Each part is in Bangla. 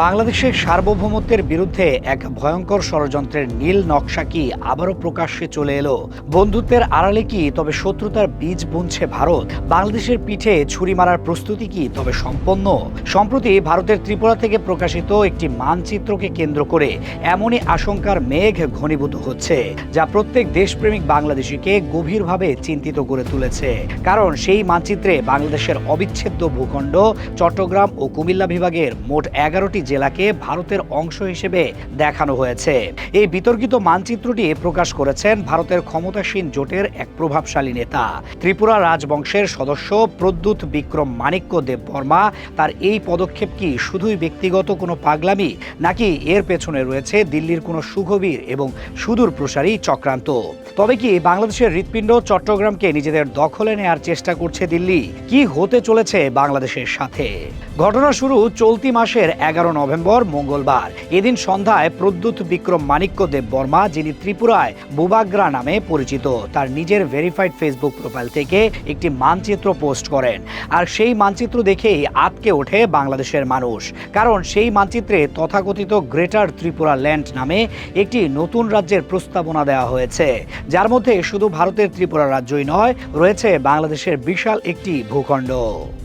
বাংলাদেশের সার্বভৌমত্বের বিরুদ্ধে এক ভয়ঙ্কর ষড়যন্ত্রের নীল নকশা কি আবারও প্রকাশ্যে চলে এলো? বন্ধুত্বের আড়ালে কি তবে শত্রুতার বীজ বুনছে ভারত? বাংলাদেশের পিঠে ছুরি মারার প্রস্তুতি কি তবে সম্পন্ন? সম্প্রতি ভারতের ত্রিপুরা থেকে প্রকাশিত একটি মানচিত্রকে কেন্দ্র করে এমনই আশঙ্কার মেঘ ঘনীভূত হচ্ছে, যা প্রত্যেক দেশপ্রেমিক বাংলাদেশিকে গভীরভাবে চিন্তিত করে তুলেছে। কারণ সেই মানচিত্রে বাংলাদেশের অবিচ্ছেদ্য ভূখণ্ড, চট্টগ্রাম ও কুমিল্লা বিভাগের মোট এগারোটি জেলাকে ভারতের অংশ হিসেবে দেখানো হয়েছে। এই বিতর্কিত মানচিত্রটি প্রকাশ করেছেন ভারতের ক্ষমতাসীন জোটের এক প্রভাবশালী নেতা। ত্রিপুরা রাজবংশের সদস্য প্রদ্যুৎ বিক্রম মাণিক্য দেব বর্মা, তার এই পদক্ষেপ কি শুধুই ব্যক্তিগত কোনো পাগলামি, নাকি এর পেছনে রয়েছে দিল্লির কোনো সুগভীর এবং সুদূর প্রসারী চক্রান্ত? তবে কি বাংলাদেশের হৃৎপিণ্ড চট্টগ্রামকে নিজেদের দখলে নেয়ার চেষ্টা করছে দিল্লি? কি হতে চলেছে বাংলাদেশের সাথে? ঘটনা শুরু চলতি মাসের এগারো নভেম্বর, মঙ্গলবার। এদিন সন্ধ্যায় প্রদ্যুৎ বিক্রম মাণিক্য দেব বর্মা, যিনি ত্রিপুরায় বুবাগ্রা নামে পরিচিত, তার নিজের ভেরিফাইড ফেসবুক প্রোফাইল থেকে একটি মানচিত্র পোস্ট করেন। আর সেই মানচিত্র দেখেই আটকে ওঠে বাংলাদেশের মানুষ। কারণ সেই মানচিত্রে তথাকথিত গ্রেটার ত্রিপুরা ল্যান্ড নামে একটি নতুন রাজ্যের প্রস্তাবনা দেওয়া হয়েছে। যার মধ্যে শুধু ভারতের ত্রিপুরা রাজ্যই নয়, রয়েছে বাংলাদেশের বিশাল একটি ভূখণ্ড।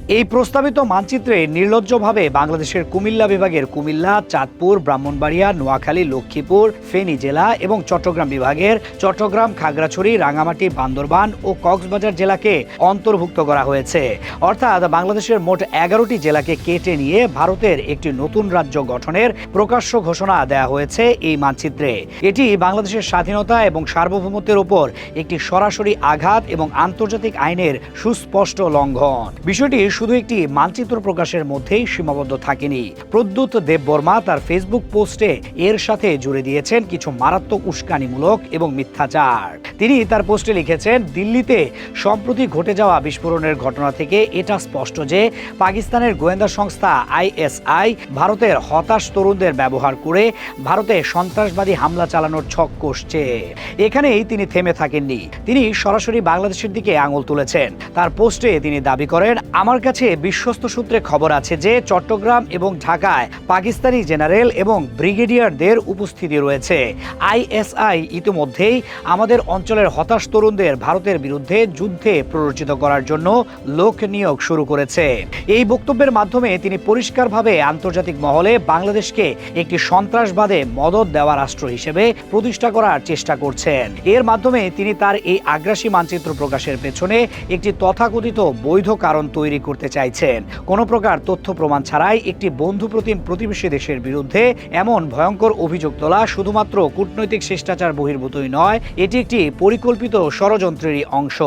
এই প্রস্তাবিত মানচিত্রে নির্লজ্জভাবে বাংলাদেশের কুমিল্লা বিভাগের কুমিল্লা, চাঁদপুর, ব্রাহ্মণবাড়িয়া, নোয়াখালী, লক্ষ্মীপুর, ফেনী জেলা এবং চট্টগ্রাম বিভাগের চট্টগ্রাম, খাগড়াছড়ি, রাঙামাটি, বান্দরবান ও কক্সবাজার জেলাকে অন্তর্ভুক্ত করা হয়েছে। অর্থাৎ বাংলাদেশের মোট এগারোটি জেলাকে কেটে নিয়ে ভারতের একটি নতুন রাজ্য গঠনের প্রকাশ্য ঘোষণা দেওয়া হয়েছে এই মানচিত্রে। এটি বাংলাদেশের স্বাধীনতা এবং সার্বভৌমত্বের উপর একটি সরাসরি আঘাত এবং আন্তর্জাতিক আইনের সুস্পষ্ট লঙ্ঘন। বিষয়টি শুধু একটি মানচিত্র প্রকাশের মধ্যেই সীমাবদ্ধ থাকেনি। প্রদ্যুৎ দেববর্মা তার ফেসবুক পোস্টে এর সাথে জুড়ে দিয়েছেন কিছু মারাত্মক উস্কানিমূলক এবং মিথ্যাচার। তিনি তার পোস্টে লিখেছেন, দিল্লিতে সম্প্রতি ঘটে যাওয়া বিস্ফোরণের ঘটনা থেকে এটা স্পষ্ট যে পাকিস্তানের গোয়েন্দা সংস্থা আইএসআই ভারতের হতাশ তরুণদের ব্যবহার করে ভারতে সন্ত্রাসবাদী হামলা চালানোর ছক কষছে। এখানেই তিনি থেমে থাকেননি। তিনি সরাসরি বাংলাদেশের দিকে আঙুল তুলেছেন। তার পোস্টে তিনি দাবি করেন, আমার কাছে বিশ্বস্ত সূত্রে খবর আছে যে চট্টগ্রাম এবং ঢাকায় পাকিস্তানি জেনারেল এবং ব্রিগেডিয়ারদের উপস্থিতি রয়েছে। আইএসআই ইতিমধ্যেই আমাদের অঞ্চলের হতাশ তরুণদের ভারতের বিরুদ্ধে যুদ্ধে প্ররোচিত করার জন্য লোক নিয়োগ শুরু করেছে। এই বক্তব্যের মাধ্যমে তিনি পরিষ্কারভাবে আন্তর্জাতিক মহলে বাংলাদেশকে একটি সন্ত্রাসবাদে মদত দেওয়া রাষ্ট্র হিসেবে প্রতিষ্ঠা করার চেষ্টা করছেন। এর মাধ্যমে তিনি তার এই আগ্রাসী মানচিত্র প্রকাশের পেছনে একটি তথাকথিত বৈধ কারণ তৈরি করতে চাইছেন। কোনো প্রকার তথ্য প্রমাণ ছাড়াই একটি বন্ধু বন্ধুপ্রতিম প্রতিবেশী দেশের বিরুদ্ধে এমন ভয়ঙ্কর অভিযোগ তোলা শুধুমাত্র কূটনৈতিক শিষ্টাচার বহির্ভূতই নয়, এটি একটি পরিকল্পিত ষড়যন্ত্রেরই অংশ।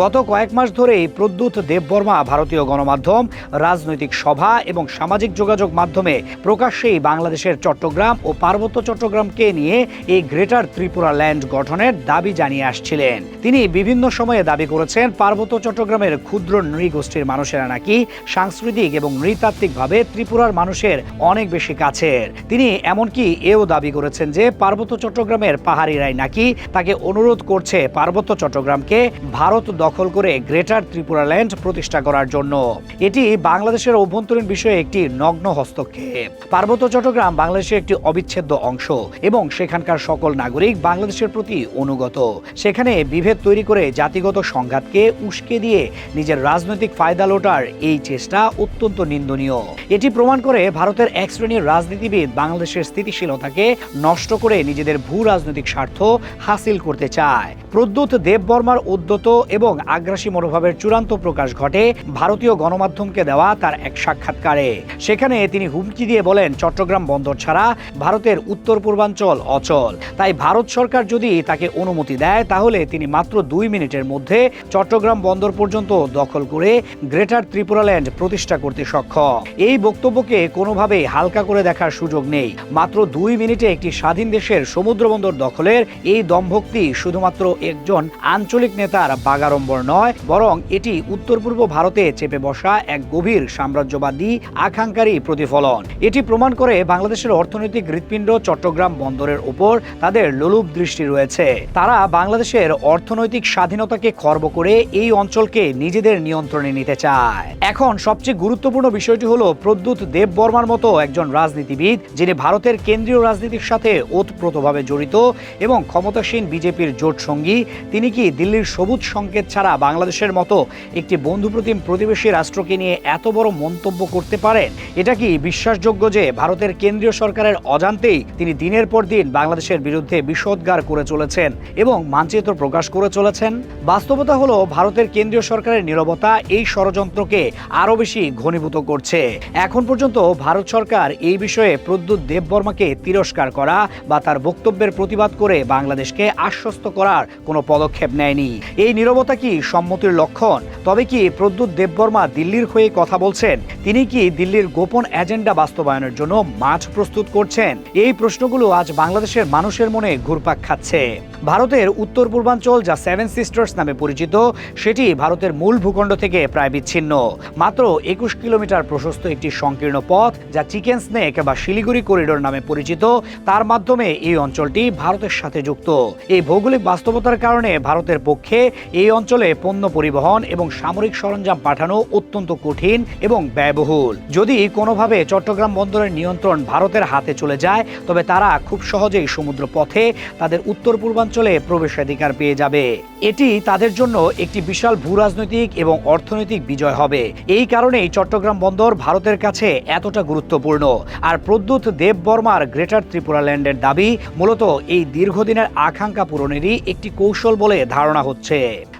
গত কয়েক মাস ধরেই প্রদ্যুৎ দেববর্মা ভারতীয় গণমাধ্যম, রাজনৈতিক সভা এবং সামাজিক যোগাযোগ মাধ্যমে প্রকাশ্যেই বাংলাদেশের চট্টগ্রাম ও পার্বত্য চট্টগ্রামকে নিয়ে এই গ্রেটার ত্রিপুরা ল্যান্ড গঠনের দাবি জানিয়ে আসছিলেন। তিনি বিভিন্ন সময়ে দাবি করেছেন, পার্বত্য চট্টগ্রামের ক্ষুদ্র নৃগোষ্ঠীর মানুষেরা নাকি সাংস্কৃতিক এবং নৃতাত্ত্বিকভাবে ত্রিপুরার মানুষের অনেক বেশি কাছের। তিনি এমনকি এও দাবি করেছেন যে পার্বত্য চট্টগ্রামের পাহাড়িরাই নাকি তাকে অনুরোধ করছে পার্বত্য চট্টগ্রামকে ভারত দখল করে গ্রেটার ত্রিপুরা ল্যান্ড প্রতিষ্ঠা করার জন্য। এটি বাংলাদেশের অভ্যন্তরীণ বিষয়ে একটি নগ্ন হস্তক্ষেপ। পার্বত্য চট্টগ্রাম বাংলাদেশের একটি অবিচ্ছেদ্য অংশ এবং সেখানকার সকল নাগরিক বাংলাদেশের প্রতি অনুগত। সেখানে বিভেদ তৈরি করে জাতিগত সংঘাতকে উস্কে দিয়ে নিজের রাজনৈতিক ফায়দা লোটার এই চেষ্টা অত্যন্ত নিন্দনীয়। এটি প্রমাণ করে ভারতের এক শ্রেণির রাজনীতিবিদ বাংলাদেশের স্থিতিশীলতাকে নষ্ট করে নিজেদের ভূ রাজনৈতিক স্বার্থ হাসিল করতে চায়। প্রদ্যুৎ দেববর্মার উদ্যত এবং আগ্রাসী মনোভাবের চূড়ান্ত প্রকাশ ঘটে ভারতীয় গণমাধ্যমকে দেওয়া তার এক সাক্ষাৎকারে। সেখানে তিনি হুমকি দিয়ে বলেন, চট্টগ্রাম বন্দর ছাড়া ভারতের উত্তর পূর্বাঞ্চল অচল। তাই ভারত সরকার যদি তাকে অনুমতি দেয়, তাহলে তিনি মাত্র দুই মিনিটের মধ্যে চট্টগ্রাম বন্দর পর্যন্ত দখল করে গ্রেটার ত্রিপুরাল্যান্ড প্রতিষ্ঠা করতে সক্ষম। এই বক্তব্যকে কোনোভাবেই হালকা করে দেখার সুযোগ নেই। মাত্র দুই মিনিটে একটি স্বাধীন দেশের সমুদ্র বন্দর দখলের এই দম্ভক্তি শুধুমাত্র একজন আঞ্চলিক নেতার বাগাড়ম্বর নয়, বরং এটি উত্তর পূর্ব ভারতে চেপে বসা এক গভীর সাম্রাজ্যবাদী আকাঙ্ক্ষারই প্রতিফলন। এটি প্রমাণ করে বাংলাদেশের অর্থনৈতিক হৃৎপিণ্ড চট্টগ্রাম বন্দরের উপর তাদের লোলুপ দৃষ্টি রয়েছে। তারা বাংলাদেশের অর্থনৈতিক স্বাধীনতাকে খর্ব করে এই অঞ্চলকে নিজেদের নিয়ন্ত্রণে নিতে চায়। এখন সবচেয়ে গুরুত্বপূর্ণ বিষয়টি হলো প্রদ্যুৎ দেব বর্মার মতো একজন রাজনীতিবিদ, যিনি ভারতের কেন্দ্রীয় রাজনীতির সাথে ওতপ্রোতভাবে জড়িত এবং ক্ষমতাসীন বিজেপির জোট সঙ্গী, তিনি কি দিল্লির সবুজ সংকেত ছাড়া বাংলাদেশের মতো একটি বন্ধুপ্রতিম প্রতিবেশী রাষ্ট্রকে নিয়ে এত বড় মন্তব্য করতে পারেন? এটা কি বিশ্বাসযোগ্য যে ভারতের কেন্দ্রীয় সরকারের অজান্তেই তিনি দিনের পর দিন বাংলাদেশের বিরুদ্ধে বিষোদ্গার করে চলেছেন এবং মানচিত্র প্রকাশ করে চলেছেন? বাস্তবতা হলো, ভারতের কেন্দ্রীয় সরকারের নীরবতা এই ষড়যন্ত্রকে আরও বেশি ঘনীভূত করছে। এখন পর্যন্ত ভারত সরকার এই বিষয়ে প্রদ্যুৎ দেববর্মাকে তিরস্কার করা বা তার বক্তব্যের প্রতিবাদ করে বাংলাদেশকে আশ্বস্ত করার কোনো পদক্ষেপ নেয়নি। এই নীরবতা কি সম্মতির লক্ষণ? তবে কি প্রদ্যুৎ দেববর্মা দিল্লির হয়ে কথা বলছেন? তিনি কি দিল্লির গোপন এজেন্ডা বাস্তবায়নের জন্য মাঠ প্রস্তুত করছেন? এই প্রশ্নগুলো আজ বাংলাদেশের মানুষের মনে ঘুরপাক খাচ্ছে। ভারতের উত্তর পূর্বাঞ্চল যা সেভেন সিস্টার্স নামে পরিচিত, সেটি ভারতের মূল ভূখণ্ড থেকে প্রায় বিচ্ছিন্ন। মাত্র একুশ কিলোমিটার প্রশস্ত একটি সংকীর্ণ পথ যা চিকেন স্নেক বা শিলিগুড়ি করিডোর নামে পরিচিত, তার মাধ্যমে এই অঞ্চলটি ভারতের সাথে যুক্ত। এই ভৌগোলিক বাস্তবতার কারণে ভারতের পক্ষে এই অঞ্চলে পণ্য পরিবহন এবং সামরিক সরঞ্জাম পাঠানো অত্যন্ত কঠিন এবং ব্যয়বহুল। যদি কোনোভাবে চট্টগ্রাম বন্দরের নিয়ন্ত্রণ ভারতের হাতে চলে যায়, তবে তারা খুব সহজেই সমুদ্র পথে তাদের উত্তর পূর্বাঞ্চলে প্রবেশাধিকার পেয়ে যাবে। এটি তাদের জন্য একটি বিশাল ভূরাজনৈতিক এবং অর্থনৈতিক বিজয় হবে। এই কারণেই চট্টগ্রাম বন্দর ভারতের কাছে এতটা গুরুত্বপূর্ণ। আর প্রদ্যুৎ দেব বর্মার গ্রেটার ত্রিপুরা ল্যান্ডের দাবি, মূলত এই দীর্ঘদিনের আকাঙ্ক্ষা পূরণেরই একটি কৌশল বলে ধারণা হচ্ছে।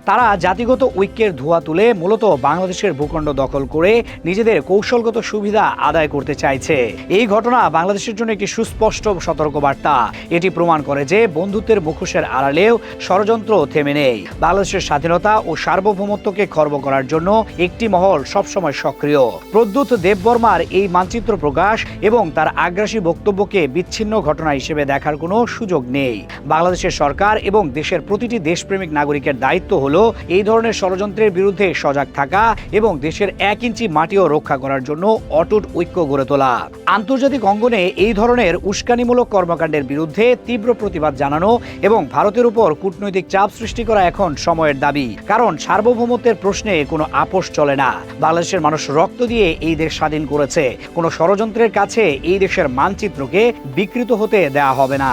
তারা জাতিগত ঐক্যের ধোয়া তুলে মূলত বাংলাদেশের ভূখণ্ড দখল করে নিজেদের কৌশলগত সুবিধা আদায় করতে চাইছে। এই ঘটনা বাংলাদেশের জন্য একটি সুস্পষ্ট সতর্কবার্তা। এটি প্রমাণ করে যে বন্ধুত্বের মুখোশের আড়ালেও ষড়যন্ত্র থেমে নেই। বাংলাদেশের স্বাধীনতা ও সার্বভৌমত্বকে খর্ব করার জন্য একটি মহল সবসময় সক্রিয়। প্রদ্যুৎ দেববর্মার এই মানচিত্র প্রকাশ এবং তার আগ্রাসী বক্তব্যকে বিচ্ছিন্ন ঘটনা হিসেবে দেখার কোনো সুযোগ নেই। বাংলাদেশের সরকার এবং দেশের প্রতিটি দেশপ্রেমিক নাগরিকের দায়িত্ব হলো এই ধরনের ষড়যন্ত্রের বিরুদ্ধে সজাগ থাকা এবং দেশের এক ইঞ্চি মাটিও রক্ষা করার জন্য অটুট ঐক্য গড়ে তোলা। আন্তর্জাতিক অঙ্গনে এই ধরনের উস্কানিমূলক কর্মকাণ্ডের বিরুদ্ধে তীব্র প্রতিবাদ জানানো এবং ভারতের উপর কূটনৈতিক চাপ সৃষ্টি করা এখন সময়ের দাবি। কারণ সার্বভৌমত্বের প্রশ্নে কোনো আপোষ চলে না। বাংলাদেশের মানুষ রক্ত দিয়ে এই দেশ স্বাধীন করেছে। কোনো ষড়যন্ত্রের কাছে এই দেশের মানচিত্রকে বিকৃত হতে দেয়া হবে না।